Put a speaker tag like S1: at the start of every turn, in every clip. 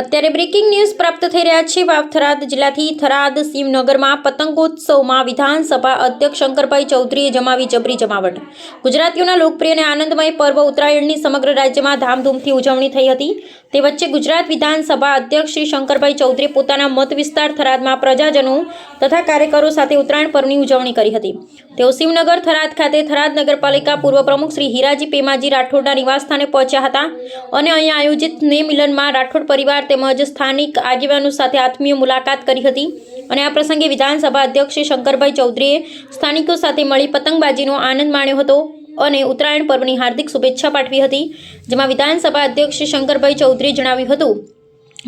S1: અત્યારે breaking news પ્રાપ્ત થઈ રહ્યા છે. વાવ થરાદ જિલ્લાથી થરાદ શિવનગરમાં પતંગોત્સવમાં વિધાનસભા અધ્યક્ષ શંકરભાઈ ચૌધરીએ જમાવી જબરી જમાવટ. ગુજરાતીઓના લોકપ્રિય અને આનંદમય પર્વ ઉત્તરાયણની સમગ્ર રાજ્યમાં ધામધૂમથી ઉજવણી થઈ હતી. તે વચ્ચે ગુજરાત વિધાનસભા અધ્યક્ષ શ્રી શંકરભાઈ ચૌધરીએ પોતાના મત વિસ્તાર થરાદમાં પ્રજાજનો તથા કાર્યકરો સાથે ઉત્તરાયણ પર્વની ઉજવણી કરી હતી. તેઓ શિવનગર થરાદ ખાતે થરાદ નગરપાલિકા પૂર્વ પ્રમુખ શ્રી હીરાજી પેમાજી રાઠોડના નિવાસસ્થાને પહોંચ્યા હતા અને અહીંયા આયોજિત સ્નેહ મિલનમાં રાઠોડ પરિવાર તેમજ સ્થાનિક આગેવાનો સાથે આત્મીય મુલાકાત કરી હતી અને આ પ્રસંગે વિધાનસભા અધ્યક્ષ શ્રી શંકરભાઈ ચૌધરીએ સ્થાનિકો સાથે મળી પતંગબાજીનો આનંદ માણ્યો હતો. અને ઉત્તરાયણ પર્વની હાર્દિક શુભેચ્છા પાઠવી હતી, જેમાં વિધાનસભા અધ્યક્ષ શંકરભાઈ ચૌધરીએ જણાવ્યું હતું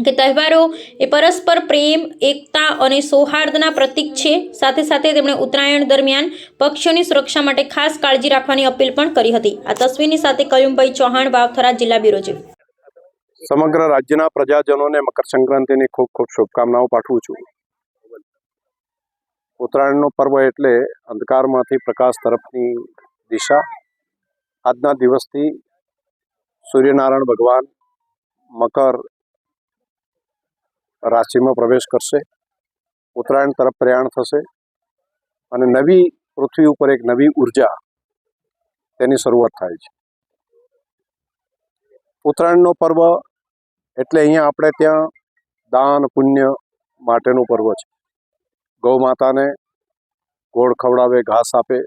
S1: કે તહેવારો એ પરસ્પર પ્રેમ, એકતા અને સૌહાર્દના પ્રતીક છે. સાથે સાથે તેમણે ઉત્તરાયણ દરમિયાન પક્ષીઓની સુરક્ષા માટે ખાસ કાળજી રાખવાની અપીલ પણ કરી હતી. આ તસવીરની સાથે કયુમભાઈ ચૌહાણ, વાવથરા જિલ્લા બ્યુરો છે.
S2: સમગ્ર રાજ્યના પ્રજાજનોને મકર સંક્રાંતિની ખૂબ ખૂબ શુભકામનાઓ પાઠવું છું. ઉત્તરાયણનો પર્વ એટલે અંધકારમાંથી પ્રકાશ તરફની દિશા આજના દિવસથી સૂર્યનારાયણ ભગવાન મકર રાશિમાં પ્રવેશ કરશે. ઉત્તરાયણ તરફ પ્રયાણ થશે અને નવી પૃથ્વી ઉપર એક નવી ઊર્જા તેની શરૂઆત થાય છે. ઉત્તરાયણનો પર્વ એટલે અહીંયા આપણે ત્યાં દાન, પુણ્ય માટેનું પર્વ છે. ગૌ માતાને ગોળ ખવડાવે, ઘાસ આપે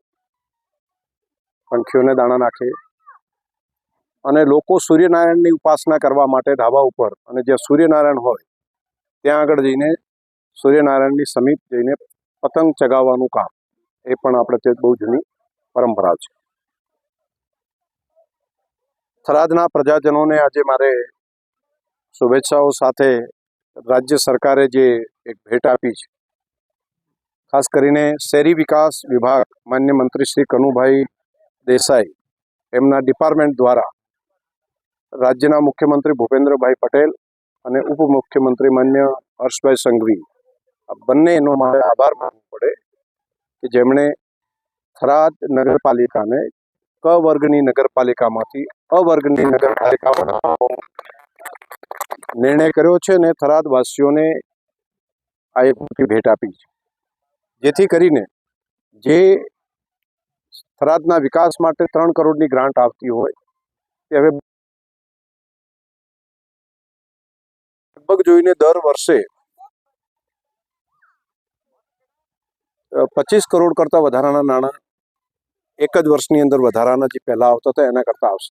S2: પંખીઓને દાણા નાખે. અને લોકો સૂર્યનારાયણની ઉપાસના કરવા માટે ઢાબા ઉપર અને જ્યાં સૂર્યનારાયણ હોય, ત્યાં આગળ જઈને સૂર્યનારાયણની સમીપ જઈને પતંગ ચગાવવાનું કામ. એ પણ આપણે તે બહુ જૂની પરંપરા છે. થરાદના પ્રજાજનોને આજે મારે શુભેચ્છાઓ સાથે રાજ્ય સરકારે જે એક ભેટ આપી છે, ખાસ કરીને શહેરી વિકાસ વિભાગ, માન્ય મંત્રી શ્રી કનુભાઈ દેસાઈ એમના ડિપાર્ટમેન્ટ દ્વારા રાજ્યના મુખ્યમંત્રી ભૂપેન્દ્રભાઈ પટેલ અને ઉપમુખ્યમંત્રી માન્ય હર્ષભાઈ સંઘવી બંનેનો મારે આભાર માનવો પડે કે જેમણે થરાદ નગરપાલિકાને ક વર્ગની નગરપાલિકામાંથી અ વર્ગની નગરપાલિકા નિર્ણય કર્યો છે ને થરાદવાસીઓને આ એક મોટી ભેટ આપી છે. જેથી કરીને જે થરાદના વિકાસ માટે ત્રણ કરોડની ગ્રાન્ટ આવતી હોય. તે હવે લગભગ જોઈને દર વર્ષે પચીસ કરોડ કરતાં વધારાના નાણાં એક જ વર્ષની અંદર વધારાના જે પહેલાં આવતા હતા, એના કરતાં આવશે.